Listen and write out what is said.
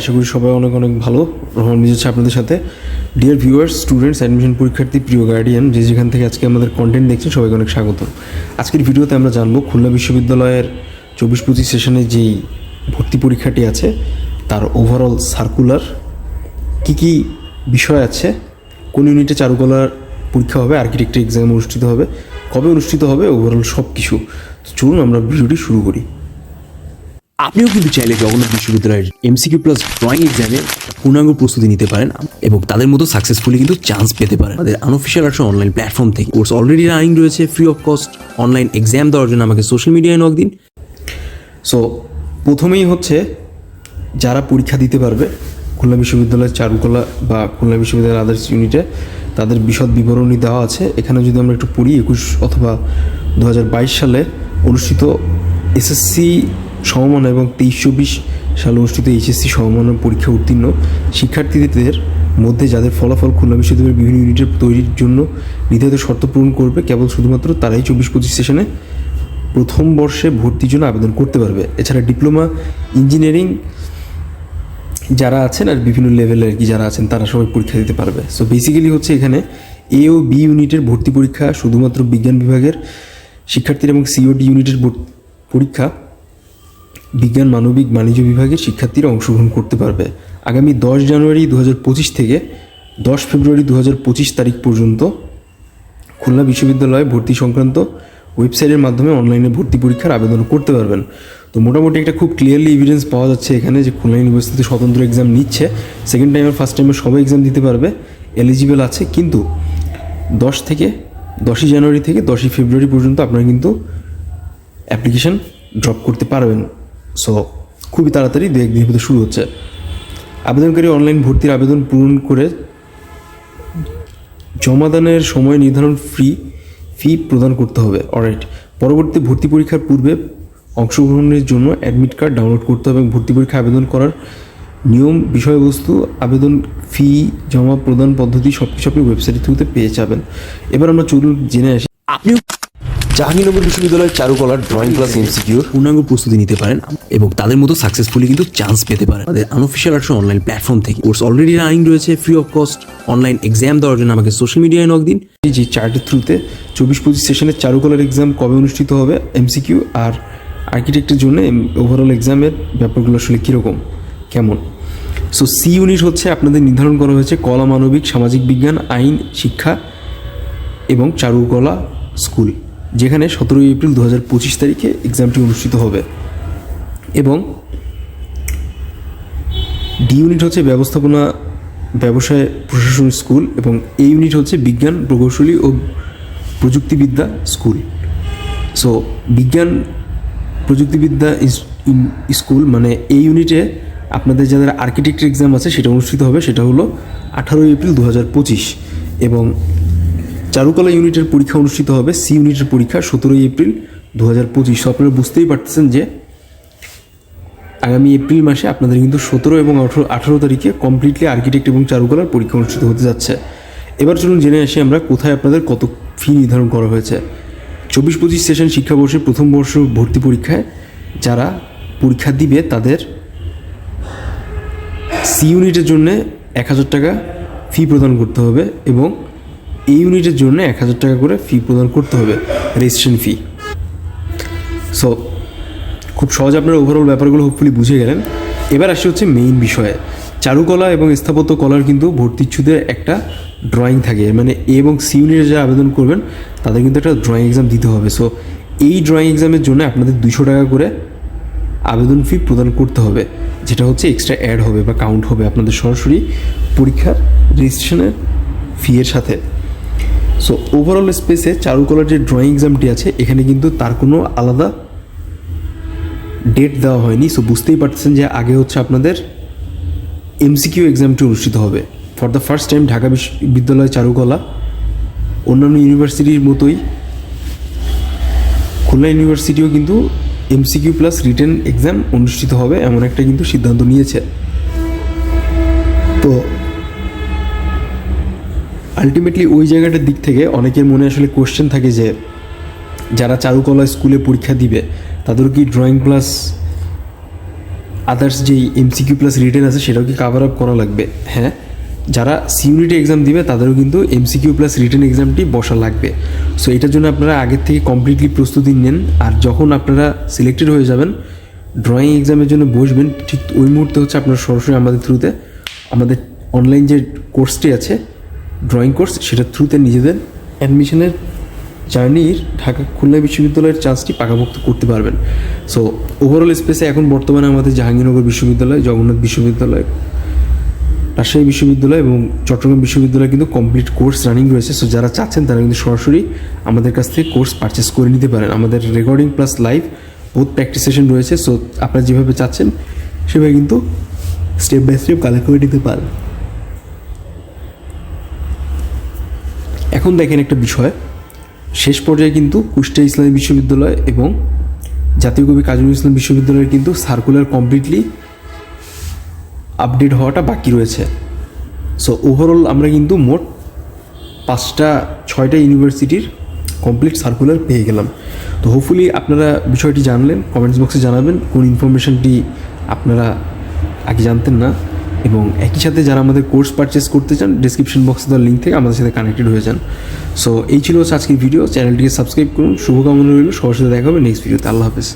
আশা করি সবাই অনেক অনেক ভালো। রহমান মিজ হচ্ছে আপনাদের সাথে। ডিয়ার ভিউয়ার্স স্টুডেন্টস অ্যাডমিশন পরীক্ষার্থী, প্রিয় গার্ডিয়ান যে যেখান থেকে আজকে আমাদের কন্টেন্ট দেখছেন, সবাইকে অনেক স্বাগত আজকের ভিডিওতে আমরা জানব, খুলনা বিশ্ববিদ্যালয়ের চব্বিশ পঁচিশ সেশনে যেই ভর্তি পরীক্ষাটি আছে, তার ওভারঅল সার্কুলার কি কি বিষয় আছে, কোন ইউনিটে চারুকলার পরীক্ষা হবে আর্কিটেক্টের এক্সাম অনুষ্ঠিত হবে, কবে অনুষ্ঠিত হবে ওভারঅল সব কিছু চলুন আমরা ভিডিওটি শুরু করি। আপনিও কিন্তু চাইলে জগন্নাথ বিশ্ববিদ্যালয়ের এমসিকিউ প্লাস ড্রয়িং এক্সামে পূর্ণাঙ্গ প্রস্তুতি নিতে পারেন এবং তাদের মতো সাকসেসফুলি কিন্তু চান্স পেতে পারেন। আমাদের আনঅফিসিয়াল আর্টস অনলাইন প্ল্যাটফর্ম থেকে। কোর্স অলরেডি রানিং রয়েছে free of cost online exam দেওয়ার জন্য আমাকে সোশ্যাল মিডিয়ায় নক দিন। সো প্রথমেই হচ্ছে যারা পরীক্ষা দিতে পারবে, খুলনা বিশ্ববিদ্যালয়ের চারুকলা বা খুলনা বিশ্ববিদ্যালয়ের আদার্স ইউনিটে তাদের বিশদ বিবরণী দেওয়া আছে। এখানে যদি আমরা একটু পড়ি, একুশ অথবা দু হাজার বাইশ সালে অনুষ্ঠিত এসএসসি সমমান এবং তেইশ চব্বিশ সালে অনুষ্ঠিত এইচএসসি সমমান পরীক্ষা উত্তীর্ণ শিক্ষার্থীদের মধ্যে যাদের ফলাফল খুলনা বিশ্ববিদ্যালয়ের বিভিন্ন ইউনিটের তৈরির জন্য নির্ধারিত শর্ত পূরণ করবে, কেবল শুধুমাত্র তারাই চব্বিশ পঁচিশ সেশনে প্রথম বর্ষে ভর্তির জন্য আবেদন করতে পারবে। এছাড়া ডিপ্লোমা ইঞ্জিনিয়ারিং যারা আছেন আর বিভিন্ন লেভেলের কি যারা আছেন, তারা সবাই পরীক্ষা দিতে পারবে। সো বেসিক্যালি হচ্ছে এখানে এ ও বি ইউনিটের ভর্তি পরীক্ষা, শুধুমাত্র বিজ্ঞান বিভাগের শিক্ষার্থীর এবং সিওডি ইউনিটের পরীক্ষা বিজ্ঞান, মানবিক, বাণিজ্য বিভাগের শিক্ষার্থীরা অংশগ্রহণ করতে পারবে। আগামী দশ জানুয়ারি দু থেকে দশ ফেব্রুয়ারি দু তারিখ পর্যন্ত খুলনা বিশ্ববিদ্যালয়ে ভর্তি সংক্রান্ত ওয়েবসাইটের মাধ্যমে অনলাইনে ভর্তি পরীক্ষার আবেদন করতে পারবেন। তো মোটামুটি একটা খুব ক্লিয়ারলি এভিডেন্স পাওয়া যাচ্ছে এখানে যে খুলনা ইউনিভার্সিটি স্বতন্ত্র এক্সাম নিচ্ছে। সেকেন্ড টাইম আর ফার্স্ট টাইমে সবাই এক্সাম দিতে পারবে এলিজিবল আছে। কিন্তু দশ থেকে, দশই জানুয়ারি থেকে দশই ফেব্রুয়ারি পর্যন্ত আপনারা কিন্তু অ্যাপ্লিকেশন ড্রপ করতে পারবেন। সো খুবই তাড়াতাড়ি দু একদিনের শুরু হচ্ছে। আবেদনকারী অনলাইন ভর্তির আবেদন পূরণ করে জমাদানের সময় নির্ধারণ ফ্রি ফি প্রদান করতে হবে। অলরাইট পরবর্তী ভর্তি পরীক্ষার পূর্বে অংশগ্রহণের জন্য অ্যাডমিট কার্ড ডাউনলোড করতে হবে এবং ভর্তি পরীক্ষা আবেদন করার নিয়ম, বিষয়বস্তু, আবেদন ফি জমা প্রদান পদ্ধতি সব কিছু আপনি ওয়েবসাইট থ্রুতে পেয়ে যাবেন। এবার আমরা চলুন জেনে আসি। আপনিও জাহাঙ্গীরনগর বিশ্ববিদ্যালয়ের চারুকলার ড্রয়িং ক্লাস এমসিকিউর পূর্ণাঙ্গ প্রস্তুতি নিতে পারেন এবং তাদের মতো সাকসেসফুলি কিন্তু চান্স পেতে পারেন। আমাদের আনঅফিসিয়াল আর্টস অনলাইন প্ল্যাটফর্ম থেকে। কোর্স অলরেডি রানিং রয়েছে free of cost online exam দেওয়ার জন্য আমাকে সোশ্যাল মিডিয়ায় নক দিন। যে চার্টের থ্রুতে চব্বিশ পঁচিশ সেশনের চারুকলার এক্সাম কবে অনুষ্ঠিত হবে এমসিকিউ আর আর্কিটেক্টের জন্য ওভারঅল এক্সামের ব্যাপারগুলো আসলে কীরকম কেমন? সো সি ইউনিট হচ্ছে আপনাদের নির্ধারণ করা হয়েছে কলা মানবিক সামাজিক বিজ্ঞান আইন শিক্ষা এবং চারুকলা স্কুল যেখানে সতেরোই এপ্রিল দু হাজার পঁচিশ তারিখে এক্সামটি অনুষ্ঠিত হবে। এবং ডি ইউনিট হচ্ছে ব্যবস্থাপনা, ব্যবসায়, প্রশাসন স্কুল এবং এ ইউনিট হচ্ছে বিজ্ঞান, প্রকৌশলী ও প্রযুক্তিবিদ্যা স্কুল সো বিজ্ঞান, প্রযুক্তিবিদ্যা স্কুল মানে এই ইউনিটে আপনাদের যাদের আর্কিটেক্ট এক্সাম আছে, সেটা অনুষ্ঠিত হবে, সেটা হলো আঠারোই এপ্রিল দু হাজার পঁচিশ। এবং চারুকলা ইউনিটের পরীক্ষা অনুষ্ঠিত হবে, সি ইউনিটের পরীক্ষা সতেরোই এপ্রিল দু হাজার পঁচিশ। আপনারা বুঝতেই পারতেছেন যে আগামী এপ্রিল মাসে আপনাদের কিন্তু সতেরো এবং আঠেরো, আঠারো তারিখে কমপ্লিটলি আর্কিটেক্ট এবং চারুকলার পরীক্ষা অনুষ্ঠিত হতে যাচ্ছে। এবার চলুন জেনে আসি আমরা কোথায় আপনাদের কত ফি নির্ধারণ করা হয়েছে। চব্বিশ পঁচিশ সেশন শিক্ষাবর্ষের প্রথম বর্ষ ভর্তি পরীক্ষায় যারা পরীক্ষা দিবে তাদের সি ইউনিটের জন্য এক হাজার টাকা ফি প্রদান করতে হবে এবং এই ইউনিটের জন্য এক হাজার টাকা করে ফি প্রদান করতে হবে রেজিস্ট্রেশন ফি সো খুব সহজে আপনারা ওভারঅল ব্যাপারগুলো হোপফুলি বুঝে গেলেন। এবার আসি হচ্ছে মেইন বিষয়ে। চারুকলা এবং স্থাপত্য কলার কিন্তু ভর্তিচ্ছুদের একটা ড্রয়িং থাকে। মানে এ এবং সি ইউনিটে যারা আবেদন করবেন, তাদের কিন্তু একটা ড্রয়িং এক্সাম দিতে হবে। সো এই ড্রয়িং এক্সামের জন্য আপনাদের দুশো টাকা করে আবেদন ফি প্রদান করতে হবে, যেটা হচ্ছে এক্সট্রা অ্যাড হবে বা কাউন্ট হবে আপনাদের সরাসরি পরীক্ষার রেজিস্ট্রেশনের ফি এর সাথে। সো ওভারঅল স্পেসে চারুকলার যে ড্রয়িং এক্সামটি আছে। এখানে কিন্তু তার কোনো আলাদা ডেট দেওয়া হয়নি। সো বুঝতেই পারতেছেন যে আগে হচ্ছে আপনাদের এমসিকিউ এক্সামটি অনুষ্ঠিত হবে। For the first time Dhaka বিশ্ববিদ্যালয় চারুকলা অন্যান্য ইউনিভার্সিটির মতোই খুলনা ইউনিভার্সিটিও কিন্তু এমসিকিউ প্লাস রিটেন এক্সাম অনুষ্ঠিত হবে, এমন একটা কিন্তু সিদ্ধান্ত নিয়েছে। তো আলটিমেটলি ওই জায়গাটার দিক থেকে অনেকের মনে আসলে কোশ্চেন থাকে যে, যারা চারুকলা স্কুলে পরীক্ষা দিবে তাদের কি ড্রয়িং প্লাস আদার্স যেই এমসিকিউ প্লাস রিটেন আছে, সেটাও কি কাভার আপ করা লাগবে? হ্যাঁ? যারা সিউনিটি এক্সাম দিবে, তাদেরও কিন্তু এমসিকিউ প্লাস রিটেন এক্সামটি বসা লাগবে। সো এটার জন্য আপনারা আগের থেকে কমপ্লিটলি প্রস্তুতি নেন, আর যখন আপনারা সিলেক্টেড হয়ে যাবেন ড্রয়িং এক্সামের জন্য বসবেন, ঠিক ওই মুহূর্তে হচ্ছে আপনারা সরাসরি আমাদের থ্রুতে আমাদের অনলাইন যে কোর্সটি আছে ড্রয়িং কোর্স সেটার থ্রুতে নিজেদের অ্যাডমিশনের জার্নির ঢাকা খুলনা বিশ্ববিদ্যালয়ের চান্সটি পাকাভুক্ত করতে পারবেন। সো ওভারঅল স্পেসে এখন বর্তমানে আমাদের জাহাঙ্গীরনগর বিশ্ববিদ্যালয়, জগন্নাথ বিশ্ববিদ্যালয়, রাজশাহী বিশ্ববিদ্যালয় এবং চট্টগ্রাম বিশ্ববিদ্যালয় কিন্তু কমপ্লিট কোর্স রানিং রয়েছে। সো যারা চাচ্ছেন তারা কিন্তু সরাসরি আমাদের কাছ থেকে কোর্স পারচেস করে নিতে পারেন। আমাদের রেকর্ডিং প্লাস লাইভ বহুত প্র্যাকটিস সেশন রয়েছে। সো আপনারা যেভাবে চাচ্ছেন, সেভাবে কিন্তু স্টেপ বাই স্টেপ কালেক্ট করে নিতে পারেন এখন দেখেন একটা বিষয়। শেষ পর্যায়ে কিন্তু কুষ্টিয়া ইসলামী বিশ্ববিদ্যালয় এবং জাতীয় কবি কাজী ইসলাম বিশ্ববিদ্যালয়ের কিন্তু সার্কুলার কমপ্লিটলি আপডেট হওয়াটা বাকি রয়েছে। সো ওভারঅল আমরা কিন্তু মোট পাঁচটা, ছয়টা ইউনিভার্সিটির কমপ্লিট সার্কুলার পেয়ে গেলাম। তো হোপফুলি আপনারা বিষয়টি জানলেন কমেন্টস বক্সে জানাবেন, কোন ইনফরমেশনটি আপনারা আগে জানতেন না। এবং একই সাথে যারা আমাদের কোর্স পারচেস করতে চান ডিসক্রিপশন বক্সে দেওয়ার লিঙ্ক থেকে আমাদের সাথে কানেক্টেড হয়ে যান। সো এই ছিল আজকের ভিডিও চ্যানেলটিকে সাবস্ক্রাইব করুন। শুভকামনা রইল। সবার সাথে দেখা হবে নেক্সট ভিডিওতে আল্লাহ হাফেজ।